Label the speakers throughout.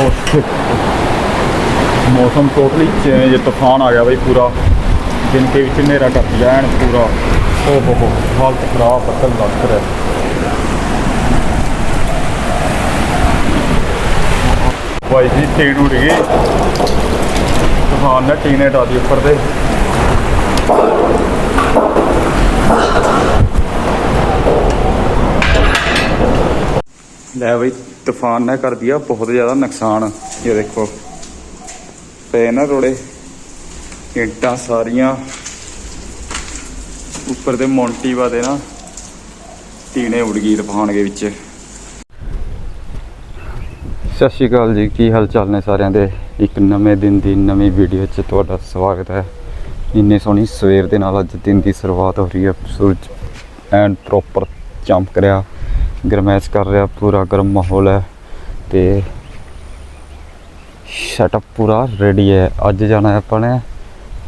Speaker 1: ਉੱਥੇ ਮੌਸਮ totally change ਤੂਫਾਨ ਆ ਗਿਆ ਬਈ ਪੂਰਾ, ਦਿਨ ਵਿੱਚ ਹਨੇਰਾ ਟੱਪ ਜਾਣ ਪੂਰਾ। ਓ ਹੋ ਹੋ ਹਾਲਤ ਖਰਾਬ ਪੱਤਲ ਲੱਗ ਰਿਹਾ। ਭਾਈ ਜੀ ਟੀਨ ਉੜ ਗਈ। ਤੂਫਾਨ ਨੇ ਟੀਨੇ ਢਾਦੀ ਉੱਪਰ ਦੇ ਲੈ ਬਈ। ਤੂਫਾਨ ਨੇ ਕਰ ਦਿਆ ਬਹੁਤ ਜ਼ਿਆਦਾ ਨੁਕਸਾਨ ਇਹ ਦੇਖੋ, ਪਏ ਨਾ ਰੋੜੇ, ਇੱਟਾਂ ਸਾਰੀਆਂ ਉੱਪਰ ਦੇ ਮੌਂਟੀਵਾ ਦੇ ਨਾ ਟੀਨੇ ਉੜ ਗਈ ਤੂਫਾਨ ਦੇ ਵਿੱਚ। ਸਤਿ ਸ਼੍ਰੀ ਅਕਾਲ ਜੀ, ਕੀ ਹਾਲ ਚਾਲ ਨੇ ਸਾਰਿਆਂ ਦੇ? ਇੱਕ ਨਵੇਂ ਦਿਨ ਦੀ ਨਵੀਂ ਵੀਡੀਓ 'ਚ ਤੁਹਾਡਾ ਸਵਾਗਤ ਹੈ। ਇੰਨੀ ਸੋਹਣੀ ਸਵੇਰ ਦੇ ਨਾਲ ਅੱਜ ਦਿਨ ਦੀ ਸ਼ੁਰੂਆਤ ਹੋ ਰਹੀ ਹੈ। ਸੂਰਜ ਐਂਡ ਪ੍ਰੋਪਰ ਚਮਕ ਰਿਹਾ। ਗਰਮੈਸ਼ ਕਰ ਰਿਹਾ, ਪੂਰਾ ਗਰਮ ਮਾਹੌਲ ਹੈ ਤੇ ਸੈਟਅਪ ਪੂਰਾ ਰੈਡੀ ਹੈ। ਅੱਜ ਜਾਣਾ ਹੈ ਆਪਾਂ ਨੇ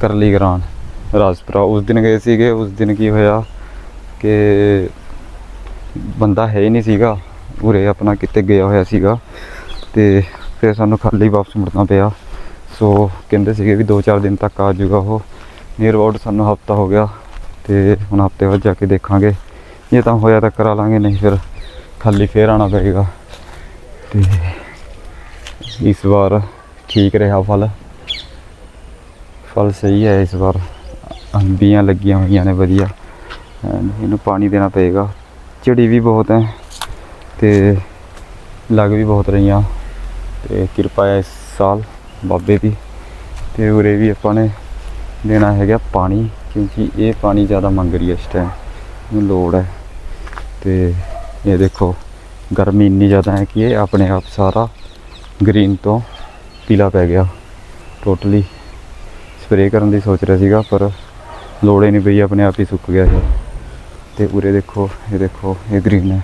Speaker 1: ਕਰਲੀ ਗਰਾਨ ਰਾਜਪੁਰਾ। ਉਸ ਦਿਨ ਗਏ ਸੀਗੇ, ਉਸ ਦਿਨ ਕੀ ਹੋਇਆ ਕਿ ਬੰਦਾ ਹੈ ਹੀ ਨਹੀਂ ਸੀਗਾ, ਉਰੇ ਆਪਣਾ ਕਿਤੇ ਗਿਆ ਹੋਇਆ ਸੀਗਾ ਤੇ ਫਿਰ ਸਾਨੂੰ ਖਾਲੀ ਵਾਪਸ ਮੁੜਨਾ ਪਿਆ। ਸੋ ਕਹਿੰਦੇ ਸੀਗੇ ਵੀ 2-4 ਦਿਨ ਤੱਕ ਆ ਜਾਊਗਾ ਉਹ। ਨੀਅਰ ਅਬਾਊਟ ਸਾਨੂੰ ਹਫਤਾ ਹੋ ਗਿਆ ਤੇ ਹੁਣ ਹਫ਼ਤੇ ਬਾਅਦ ਜਾ ਕੇ ਦੇਖਾਂਗੇ। ਜੇ ਤਾਂ ਹੋਇਆ ਤਾਂ ਕਰਾ ਲਾਂਗੇ, ਨਹੀਂ ਫਿਰ ਖਾਲੀ ਫੇਰ ਆਣਾ ਪਏਗਾ। ਤੇ ਇਸ ਵਾਰ ਠੀਕ ਰਿਹਾ ਫਲ। ਫਲ ਸਹੀ ਹੈ ਇਸ ਵਾਰ। ਅੰਬੀਆਂ ਲੱਗੀਆਂ ਹੋਈਆਂ ਨੇ ਵਧੀਆ। ਇਹਨੂੰ ਪਾਣੀ ਦੇਣਾ ਪਏਗਾ। ਚਿੜੀ ਵੀ ਬਹੁਤ ਹੈ ਤੇ ਲੱਗ ਵੀ ਬਹੁਤ ਰਹੀਆਂ। ਤੇ ਕਿਰਪਾ ਹੈ ਇਸ ਸਾਲ ਬਾਬੇ ਦੀ। ਤੇ ਉਰੇ ਵੀ ਆਪਾਂ ਨੇ ਦੇਣਾ ਹੈਗਾ ਪਾਣੀ। ਕਿਉਂਕਿ ਇਹ ਪਾਣੀ ਜ਼ਿਆਦਾ ਮੰਗ ਰਹੀ ਹੈ ਇਸ ਟਾਈਮ ਨੂੰ ਲੋੜ ਹੈ। ਤੇ ਇਹ ਦੇਖੋ, ਗਰਮੀ ਇੰਨੀ ਜ਼ਿਆਦਾ ਹੈ ਕਿ ਇਹ ਆਪਣੇ ਆਪ ਸਾਰਾ ਗ੍ਰੀਨ ਤੋਂ ਪੀਲਾ ਪੈ ਗਿਆ। ਟੋਟਲੀ ਸਪਰੇਅ ਕਰਨ ਦੀ ਸੋਚ ਰਿਹਾ ਸੀਗਾ, ਪਰ ਲੋੜ ਹੀ ਨਹੀਂ ਪਈ, ਆਪਣੇ ਆਪ ਹੀ ਸੁੱਕ ਗਿਆ ਇਹ। ਤੇ ਉਰੇ ਦੇਖੋ, ਇਹ ਦੇਖੋ, ਇਹ ਗ੍ਰੀਨ ਹੈ।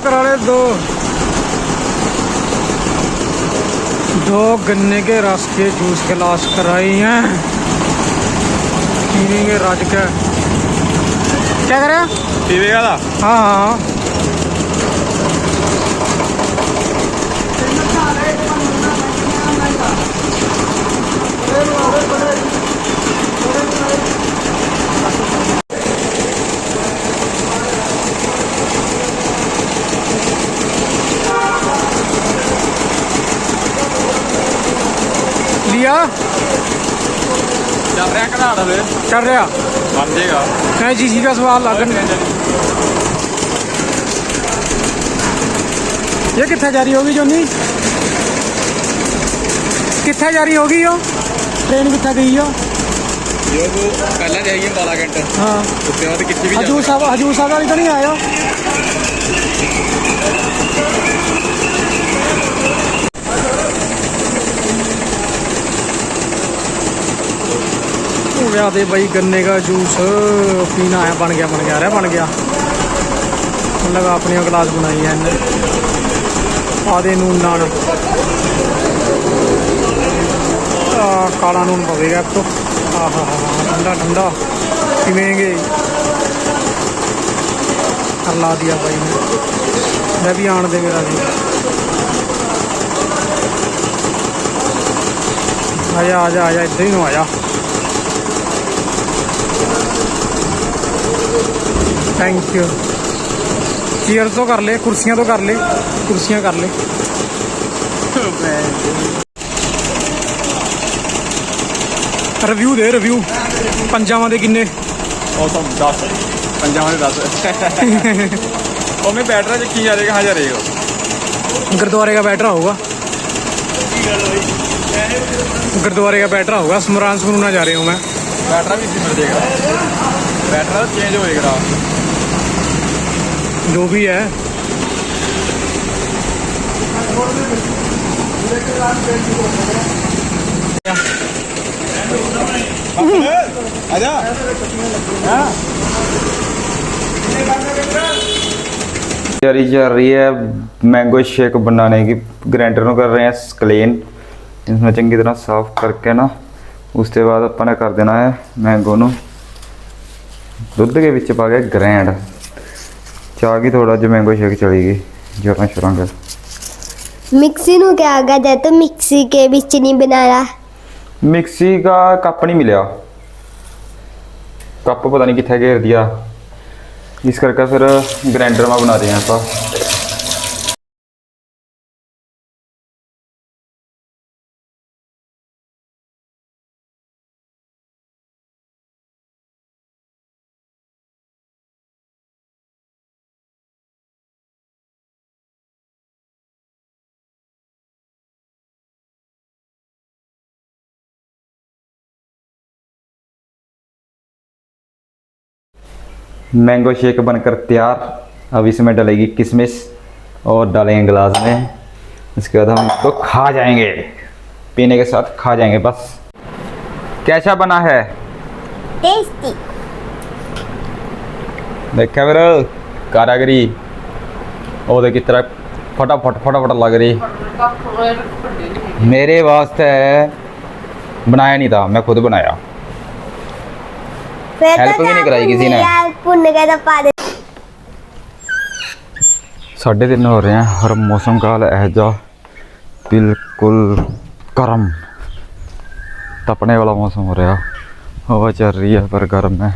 Speaker 2: कराड़े दो। दो गन्ने के रस के जूस गिलास कराई है। चीनी के रज के। क्या करे?
Speaker 1: पीवे का था
Speaker 2: हाँ हाँ। Thank ਆ?
Speaker 1: ਚੱਲ ਰਿਹਾ ਘਰਾੜ ਹਲੇ।
Speaker 2: ਚੱਲ ਰਿਹਾ?
Speaker 1: ਬਣ ਜੇਗਾ।
Speaker 2: ਕਹੇ ਜੀ ਸੀ ਸਵਾਲ ਲੱਗਣ ਇਹ ਕਿੱਥੇ ਜਾਰੀ ਹੋ ਗਈ ਜੋਨੀ? ਕਿੱਥੇ ਜਾਰੀ ਹੋ ਗਈ ਉਹ? ਟ੍ਰੇਨ ਕਿੱਥੇ ਗਈ ਉਹ?
Speaker 1: ਜੋ ਪਹਿਲਾਂ ਤੇ ਹੈਗੀ ਬਾਲਾ
Speaker 2: ਘੰਟਾ।
Speaker 1: ਹਾਂ। ਉੱਤੇ ਬਾਅਦ ਕਿੱਥੇ ਵੀ
Speaker 2: ਹਜੂਰ ਸਾਹਿਬ ਹਜੂਰ ਸਾਹਿਬ ਵਾਲੀ ਤਾਂ ਨਹੀਂ ਆਇਆ हो गया दे भाई गन्ने का जूस पीना है बन गया बन गया अरे बन गया मतलब अपनी गिलास बनाई है इन्हें आधे नून नान आ, काला नून पवेगा अब तो हाँ हाँ हाँ ठंडा ठंडा पीवेंगे कर ला दिया भाई ने मैं भी आन दे मेरा भी आजा आजा आजा इधर ही नु आजा ਥੈਂਕ ਯੂ ਚੀਅਰ ਤੋਂ ਕਰ ਲੈ ਕੁਰਸੀਆਂ ਤੋਂ ਕਰ ਲੈ ਕੁਰਸੀਆਂ ਕਰ ਲੈ ਰਿਵਿਊ ਦੇ ਰਿਵਿਊ ਪੰਜਾਵਾਂ ਦੇ ਕਿੰਨੇ?
Speaker 3: ਉਹ ਤਾਂ 10 ਪੰਜਾਂ ਦੇ 10 ਉਹ ਮੈਂ ਬੈਟਰਾ ਚ ਕੀ ਜਾਰੇਗਾ ਹਜ਼ਾਰੇਗਾ
Speaker 2: ਗੁਰਦੁਆਰੇ ਦਾ ਬੈਟਰਾ ਹੋਊਗਾ। ਗੁਰਦੁਆਰੇ ਦਾ ਬੈਟਰਾ ਹੋਊਗਾ ਸਮਰਾਨ ਸਮਰੂਨਾ ਜਾ ਰਹੇ ਹਾਂ ਮੈਂ।
Speaker 3: ਬੈਟਰਾ ਵੀ ਇੱਥੇ ਮਿਲ ਜਾਏਗਾ। ਬੈਟਰਾ ਚੇਂਜ ਹੋਏਗਾ।
Speaker 2: जो भी है
Speaker 3: आजा
Speaker 1: तैयारी चल रही है मैंगो शेक बनाने की ग्राइंडर में कर रहे हैं स्क्लेन इसमें चंगी तरह साफ करके ना उसके बाद अपने कर देना है मैंगो न दुध के बच्चे पा के ग्रैंड ਚਾਹ ਕੀ ਥੋੜਾ ਜਿਹਾ ਮੈਂਗੋ ਸ਼ੇਕ ਚਲੀ ਗਈ ਜਰਾਂ ਸ਼ਰਾਂ ਕਰ
Speaker 4: मिक्सी ਨੂੰ क्या होगा जब तो मिक्सी के बीच नहीं बनाया
Speaker 1: ਮਿਕਸੀ ਦਾ ਕੱਪ ਨਹੀਂ ਮਿਲਿਆ ਕੱਪ ਪਤਾ ਨਹੀਂ ਕਿੱਥੇ ਘੇਰ ਦਿਆ ਇਸ ਕਰਕੇ ਫਿਰ ਗ੍ਰਾਈਂਡਰ ਮਾ ਬਣਾ ਰਹੇ ਹਾਂ ਆਪਾਂ मैंगो शेक बनकर तैयार। अब इसमें डलेगी किशमिश और डालेंगे गिलास में। इसके बाद हम इसको खा जाएँगे। पीने के साथ खा जाएँगे बस। कैसा बना है?
Speaker 4: टेस्टी।
Speaker 1: देखा मेरा कारागरी। और की तरह फटाफट फटाफट लग रही। मेरे वास्ते बनाया नहीं था मैं खुद बनाया। हेल्प भी नहीं कराई किसी ने। साढ़े तीन हो रहे हैं हर मौसम काल हाल ऐसा। बिल्कुल गर्म। तपने वाला मौसम हो रहा हवा चल रही है पर गर्म है।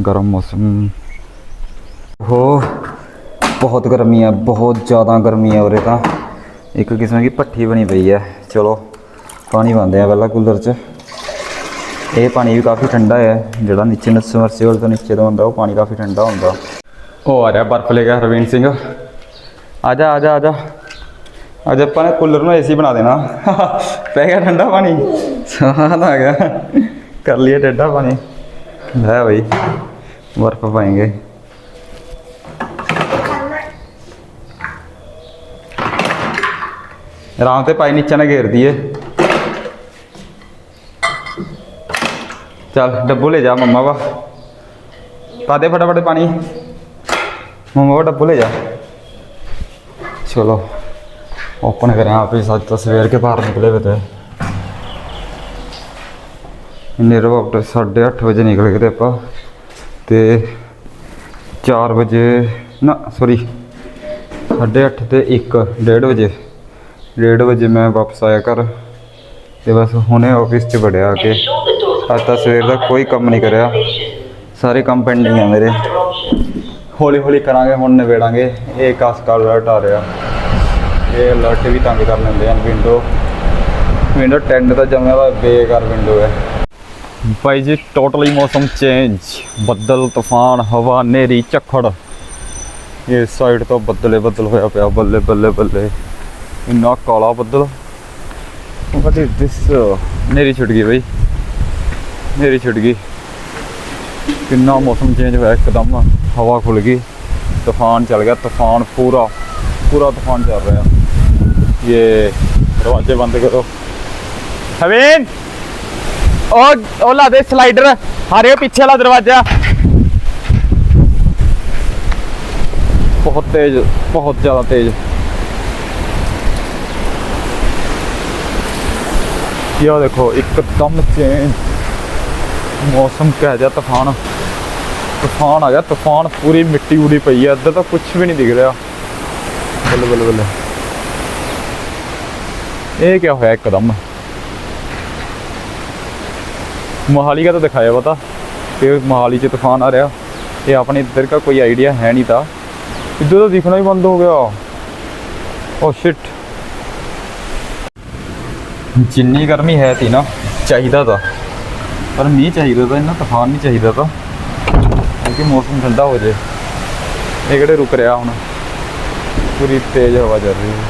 Speaker 1: गर्म मौसम। हो बहुत गर्मी है बहुत ज़्यादा गर्मी है और एक किस्म की भट्ठी बनी पी है। चलो पानी पाते हैं पहला कूलर च। ਇਹ ਪਾਣੀ ਵੀ ਕਾਫੀ ਠੰਡਾ ਹੈ। ਜਿਹੜਾ ਨੀਚੇ ਸਮਰਸੀਬਲ ਤੋਂ ਨੀਚੇ ਤੋਂ ਹੁੰਦਾ ਉਹ ਪਾਣੀ ਕਾਫੀ ਠੰਡਾ ਹੁੰਦਾ। ਉਹ ਆ ਰਿਹਾ ਬਰਫ ਲੈ ਗਿਆ ਰਵੀਨ ਸਿੰਘ। ਆ ਜਾ ਆ ਜਾ ਆ ਜਾ। ਅੱਜ ਆਪਾਂ ਨੇ ਕੂਲਰ ਨੂੰ ਏਸੀ ਬਣਾ ਦੇਣਾ। ਪੈ ਗਿਆ ਠੰਡਾ ਪਾਣੀ। ਸਵਾਦ ਆ ਗਿਆ। ਕਰ ਲਿਆ ਠੰਡਾ ਪਾਣੀ। ਲੈ ਬਈ, ਬਰਫ ਪਾਏਂਗੇ। ਆਰਾਮ ਤੇ ਪਾਈ ਨੀਚੇ ਨਾ ਘੇਰਦੀ ਦਈਏ। ਚੱਲ ਡੱਬੂ ਲੈ ਜਾ ਮੰਮਾ ਵਾ ਪਾ ਦੇ ਫਟਾਫਟ ਪਾਣੀ ਮੰਮਾ ਵਾ ਡੱਬੂ ਲੈ जा चलो ओपन करें आप इस आज तो सवेर के बाहर निकले हुए थे ਨਿਰਵ ਆਫਟਰ 8:30 ਵਜੇ ਨਿਕਲ ਗਏ ਤੇ ਆਪਾਂ ਤੇ 4 ਵਜੇ ਨਾ ਸੌਰੀ 8:30 ਤੇ 1 1:30 ਵਜੇ 1:30 ਵਜੇ ਮੈਂ ਵਾਪਸ ਆਇਆ ਘਰ ਤੇ ਬਸ ਹੁਣੇ ਆਫਿਸ 'ਚ ਵੜਿਆ ਆ ਕੇ ਅੱਜ ਤਾਂ ਸਵੇਰ ਦਾ ਕੋਈ ਕੰਮ ਨਹੀਂ ਕਰਿਆ। ਸਾਰੇ ਕੰਮ ਪੈਂਡਿੰਗ ਆ ਮੇਰੇ। ਹੌਲੀ ਹੌਲੀ ਕਰਾਂਗੇ, ਹੁਣ ਨਿਬੇੜਾਂਗੇ। ਇਹ ਕਾਸਕਾ ਅਲਰਟ ਆ ਰਿਹਾ। ਇਹ ਅਲਰਟ ਵੀ ਤੰਗ ਕਰ ਲੈਂਦੇ ਹਨ ਵਿੰਡੋ ਵਿੰਡੋ 10 ਤਾਂ ਜਮਿਆ ਦਾ ਬੇਕਾਰ ਵਿੰਡੋ ਹੈ। ਭਾਈ ਜੀ ਟੋਟਲੀ ਮੌਸਮ ਚੇਂਜ ਬੱਦਲ, ਤੂਫਾਨ, ਹਵਾ ਨੇਰੀ ਝੱਖੜ। ਇਸ ਸਾਈਡ ਤੋਂ ਬੱਦਲੇ ਬੱਦਲ ਹੋਇਆ ਪਿਆ, ਬੱਲੇ ਬੱਲੇ ਬੱਲੇ। ਇੰਨਾ ਕਾਲਾ ਬੱਦਲ। ਵਾਟ ਇਜ਼ ਦਿਸ ਨੇਰੀ ਛੁੱਟ ਗਈ ਬਈ ਨੇਰੀ ਛੁੱਟ ਗਈ। ਕਿੰਨਾ ਮੌਸਮ ਚੇਂਜ ਹੋਇਆ, ਇੱਕਦਮ ਹਵਾ ਖੁੱਲ ਗਈ, ਤੂਫਾਨ ਚੱਲ ਗਿਆ, ਤੂਫਾਨ ਪੂਰਾ ਪੂਰਾ ਤੂਫਾਨ ਚੱਲ ਰਿਹਾ। ਇਹ ਦਰਵਾਜ਼ੇ ਬੰਦ ਕਰੋ। ਹਵੇਨ! ਉਹ ਉਹ ਲਾ ਦੇ ਸਲਾਈਡਰ ਹਾਰੇ ਪਿੱਛੇ ਵਾਲਾ ਦਰਵਾਜ਼ਾ। ਬਹੁਤ ਤੇਜ਼, ਬਹੁਤ ਜ਼ਿਆਦਾ ਤੇਜ਼। ਇਹ ਦੇਖੋ, ਇੱਕਦਮ ਚੇਂਜ ਮੌਸਮ ਕਹਿ ਜਾ ਤੂਫਾਨ ਤੂਫਾਨ ਆ ਗਿਆ ਤੂਫਾਨ ਪੂਰੀ ਮਿੱਟੀ ਉੜੀ ਪਈ ਹੈ ਇੱਧਰ ਤਾਂ ਕੁਝ ਵੀ ਨਹੀਂ ਦਿਖ ਰਿਹਾ ਬੱਲੇ ਬੱਲੇ ਬੱਲੇ ਇਹ ਕੀ ਹੋਇਆ ਇੱਕਦਮ ਮੋਹਾਲੀ ਦਾ ਤਾਂ ਦਿਖਾਇਆ ਪਤਾ ਕਿ ਮੋਹਾਲੀ 'ਚ ਤੂਫਾਨ ਆ ਰਿਹਾ ये अपने इधर का कोई आइडिया है नहीं था इधर तो दिखना ही बंद हो गया ओ शिट ਜਿੰਨੀ ਗਰਮੀ ਹੈ ਤੀ ਨਾ ਚਾਹੀਦਾ ਤਾਂ ਪਰ ਮੀਂਹ ਚਾਹੀਦਾ ਤਾਂ ਇੰਨਾ ਤੂਫਾਨ ਨਹੀਂ ਚਾਹੀਦਾ ਤਾਂ ਕਿਉਂਕਿ ਮੌਸਮ ਠੰਡਾ ਹੋ ਜੇ ਇਹ ਕਿਹੜੇ ਰੁਕ ਰਿਹਾ ਹੁਣ ਪੂਰੀ ਤੇਜ਼ ਹਵਾ ਚੱਲ ਰਹੀ ਹੈ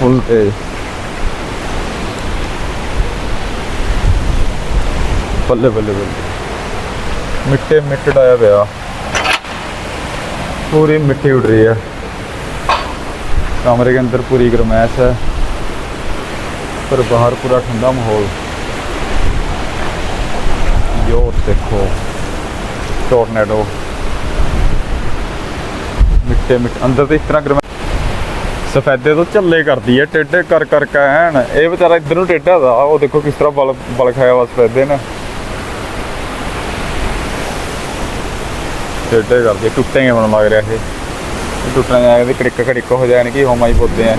Speaker 1: ਫੁੱਲ ਤੇਜ਼ ਬੱਲੇ ਬੱਲੇ ਬੱਲੇ ਮਿੱਟੇ ਮਿੱਟ ਡਾਇਆ ਪਿਆ पूरी मिट्टी उड़ रही है कमरे के अंदर पूरी गर्मैश है पर बाहर पूरा ठंडा माहौल ਵਿਊ ਦੇਖੋ ਟੋਰਨੇਡੋ ਮਿੱਟੇ ਮਿੱਟ, ਅੰਦਰ ਤੇ ਇਸ ਤਰ੍ਹਾਂ ਗਰਮ ਸਫੈਦੇ ਤੋਂ ਝੱਲੇ ਕਰਦੀ ਹੈ ਟੇਡੇ ਕਰ ਕਰ ਕੇ ਐਨ, ਇਹ ਵਿਚਾਰਾ ਇਧਰ ਨੂੰ ਟੇਡਾ ਦਾ, ਉਹ ਦੇਖੋ ਕਿਸ ਤਰ੍ਹਾਂ ਬਲ ਬਲ ਖਾਇਆ ਵਾ ਸਫੈਦੇ ਨੇ। ਟੇਡੇ ਕਰਦੇ ਟੁੱਟੇਗੇ ਮਨ ਲੱਗ ਰਿਹਾ ਇਹ। ਟੁੱਟਣਾ ਜਾਏਗਾ ਤੇ ਕੜਿੱਕ ਹੋ ਜਾਣਗੇ ਹੋਮਾ ਹੀ ਪੁੱਤੇ ਆ।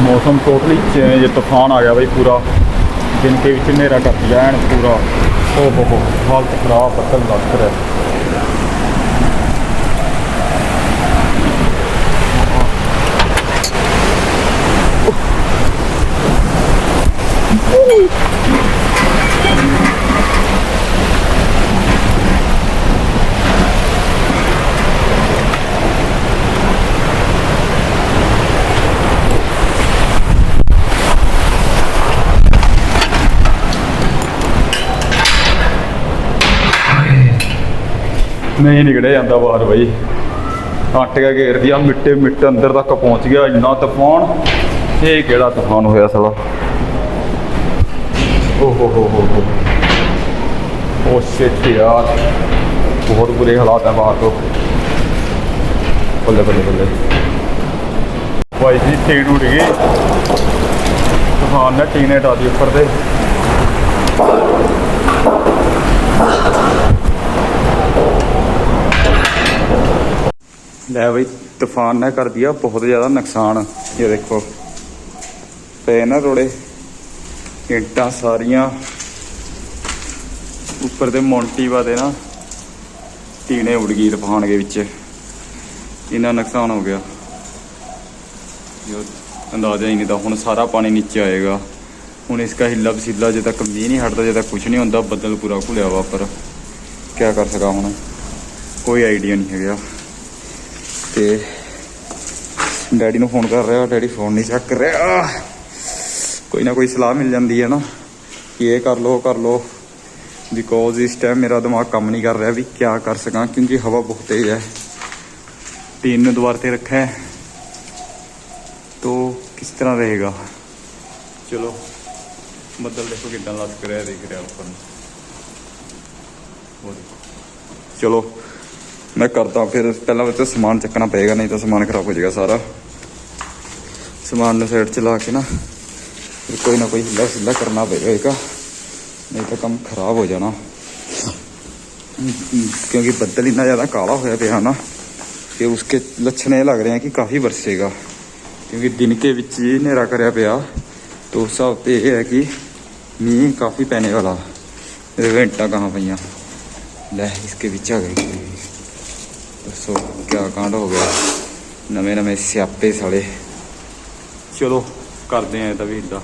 Speaker 1: ਮੌਸਮ ਟੋਟਲੀ ਚੇਂਜ ਤੂਫਾਨ ਆ ਗਿਆ ਬਈ ਪੂਰਾ। ਦਿਨ ਕੇ ਵਿੱਚ ਹਨੇਰਾ ਕਰ ਦਿਆ ਪੂਰਾ। ਓ ਹੋ ਹੋ, ਹਾਲਤ ਖਰਾਬ ਬੱਦਲ ਲੱਗ ਰਿਹਾ। ਨਹੀਂ ਨਿਕੜਿਆ ਜਾਂਦਾ ਬਾਹਰ ਬਈ। ਆਟਿਆ ਘੇਰਦੀ ਆ, ਮਿੱਟੇ ਮਿੱਟ ਅੰਦਰ ਤੱਕ ਪਹੁੰਚ ਗਿਆ, ਇੰਨਾ ਤੂਫਾਨ। ਇਹ ਕਿਹੜਾ ਤੂਫਾਨ ਹੋਇਆ ਸਾਲਾ? ਓ ਹੋ ਹੋ ਹੋ ਹੋ। ਓ ਸ਼ਿਟ ਯਾਰ। ਬਹੁਤ ਬੁਰੇ ਹਾਲਾਤ ਹੈ ਬਾਹਰ ਤੋਂ। ਬੱਲੇ ਬੱਲੇ ਬੱਲੇ। ਭਾਈ ਜੀ, ਟੀਨ ਉੱਡ ਗਈ। ਤੂਫਾਨ ਨੇ ਟੀਨੇ ਢਾ ਉੱਪਰ ਦੇ ਲੈ ਬਈ, ਤੂਫਾਨ ਨੇ ਕਰ ਦਿਆ ਬਹੁਤ ਜ਼ਿਆਦਾ ਨੁਕਸਾਨ ਇਹ ਦੇਖੋ। ਪਏ ਨਾ ਰੋੜੇ, ਇੱਟਾਂ ਸਾਰੀਆਂ ਉੱਪਰ ਦੇ ਮੌਂਟੀਵਾ ਦੇ ਨਾ ਟੀਨੇ ਉੜ ਗਈ ਤੂਫਾਨ ਦੇ ਵਿੱਚ। ਇੰਨਾ ਨੁਕਸਾਨ ਹੋ ਗਿਆ। ਜੋ ਅੰਦਾਜ਼ਾ ਹੀ ਨਹੀਂ ਤਾਂ ਹੁਣ ਸਾਰਾ ਪਾਣੀ ਨੀਚੇ ਆਏਗਾ। ਹੁਣ ਇਸਕਾ ਹਿੱਲਾ ਵਸੀਲਾ ਜੇ ਤੱਕ ਮੀਂਹ ਨਹੀਂ ਹਟਦਾ ਜੇ ਤੱਕ ਕੁਝ ਨਹੀਂ ਹੁੰਦਾ, ਬੱਦਲ ਪੂਰਾ ਘੁਲਿਆ ਵਾ ਪਰ ਕੀ ਕਰ ਸਕਾਂ ਹੁਣ? ਕੋਈ ਆਈਡੀਆ ਨਹੀਂ ਹੈਗਾ। ਤੇ ਡੈਡੀ ਨੂੰ ਫੋਨ ਕਰ ਰਿਹਾ, ਡੈਡੀ ਫੋਨ ਨਹੀਂ ਚੱਕ ਰਿਹਾ। ਕੋਈ ਨਾ ਕੋਈ ਸਲਾਹ ਮਿਲ ਜਾਂਦੀ ਹੈ ਨਾ, ਕਿ ਇਹ ਕਰ ਲੋ ਕਰ ਲੋ ਬਿਕੋਜ਼ ਇਸ ਟਾਈਮ ਮੇਰਾ ਦਿਮਾਗ ਕੰਮ ਨਹੀਂ ਕਰ ਰਿਹਾ ਵੀ ਕੀ ਕਰ ਸਕਾਂ, ਕਿਉਂਕਿ ਹਵਾ ਬਹੁਤ ਤੇਜ਼ ਹੈ। ਟੀਨ ਨੂੰ ਦੁਆਰ ਤੇ ਰੱਖਿਆ ਹੈ। ਤੋ ਕਿਸ ਤਰ੍ਹਾਂ ਰਹੇਗਾ? ਚਲੋ, ਬੱਦਲ ਦੇਖੋ ਕਿੰਨਾ ਲੱਗ ਰਿਹਾ ਦੇਖ ਰਿਹਾ ਉੱਪਰ ਚਲੋ। ਮੈਂ ਕਰਦਾ ਫਿਰ ਪਹਿਲਾਂ ਵਿੱਚ ਸਮਾਨ ਚੱਕਣਾ ਪਏਗਾ ਨਹੀਂ ਤਾਂ ਸਮਾਨ ਖਰਾਬ ਹੋ ਜਾਏਗਾ ਸਾਰਾ ਸਮਾਨ ਨੂੰ ਸਾਈਡ 'ਚ ਲਾ ਕੇ ਨਾ ਫਿਰ ਕੋਈ ਨਾ ਕੋਈ ਹਿੱਲਾ ਸਿੱਲਾ ਕਰਨਾ ਪਏਗਾ ਨਹੀਂ ਤਾਂ ਕੰਮ ਖਰਾਬ ਹੋ ਜਾਣਾ क्योंकि ਬੱਦਲ ਇੰਨਾ ਜ਼ਿਆਦਾ ਕਾਲਾ ਹੋਇਆ ਪਿਆ ਨਾ ਕਿ ਉਸਕੇ ਲੱਛਣ ਇਹ ਲੱਗ ਰਹੇ हैं कि काफ़ी बरसेगा क्योंकि दिन के ਵਿੱਚ ਹੀ ਹਨੇਰਾ ਕਰਿਆ ਪਿਆ तो ਉਸ ਹਿਸਾਬ ਤੇ ਇਹ ਹੈ ਕਿ ਮੀਂਹ ਕਾਫੀ ਪੈਣੇ ਵਾਲਾ ਇਹ ਘੰਟਾ ਕਹਾਂ ਪਈਆਂ ਲੈ ਇਸਕੇ ਵਿੱਚ ਆ ਗਈ ਦੱਸੋ ਕਿਆ ਕਾਂਡ ਹੋ ਗਿਆ। ਨਵੇਂ ਨਵੇਂ ਸਿਆਪੇ ਸਾਲੇ। ਚਲੋ, ਕਰਦੇ ਆਂ ਇਹ ਤਾਂ ਵੀ ਇਦਾਂ